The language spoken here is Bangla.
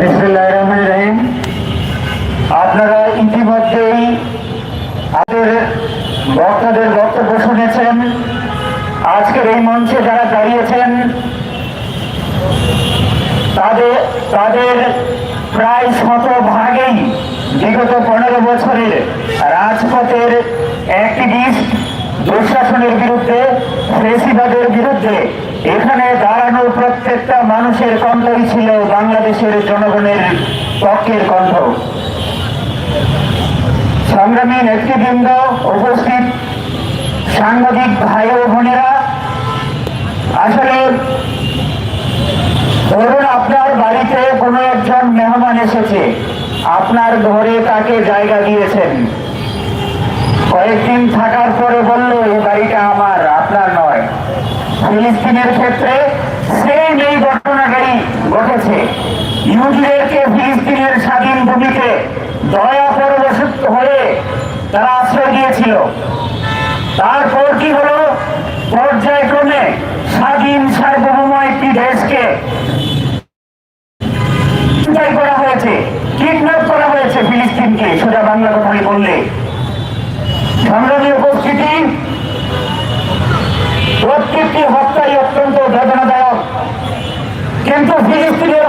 রহিম। আপনারা ইতিমধ্যেই আমাদের বক্তাদের বক্তব্য শুনেছেন। আজকের এই মঞ্চে যারা দাঁড়িয়েছেন, তাদের তাদের প্রায় শতভাগেই বিগত পনেরো বছরের রাজপথের অ্যাক্টিভিস্ট দুঃশাসনের বিরুদ্ধে, ফেসিবাদের বিরুদ্ধে এখানে দাঁড়ানো প্রত্যেকটা মানুষের কণ্ঠই ছিল বাংলাদেশের জনগণের পক্ষের কণ্ঠ। সংগ্রামী নেতৃবৃন্দ, উপস্থিত সাংবাদিক ভাই ও বোনেরা, আসলে ধরুন আপনার বাড়িতে কোনো একজন মেহমান এসেছে, আপনার ঘরে তাকে জায়গা দিয়েছেন। কয়েকদিন থাকার পরে বলল এই বাড়িটা আমার আপনার নয় ফিলিস্তিনের ক্ষেত্রে সেম এই ঘটনাটাই ঘটেছে। ইহুদিদেরকে ফিলিস্তিনের স্বাধীন ভূমিতে দয়া পরবশত হয়ে তারা আশ্রয় দিয়েছিল। তারপর কি হলো? পর্যায়ক্রমে স্বাধীন সার্বভৌম একটি দেশকে করা হয়েছে, কিডন্যাপ করা হয়েছে ফিলিস্তিনকে, সোজা বাংলা কথায় বললে। সংগ্রামী উপস্থিতি Quem está feliz,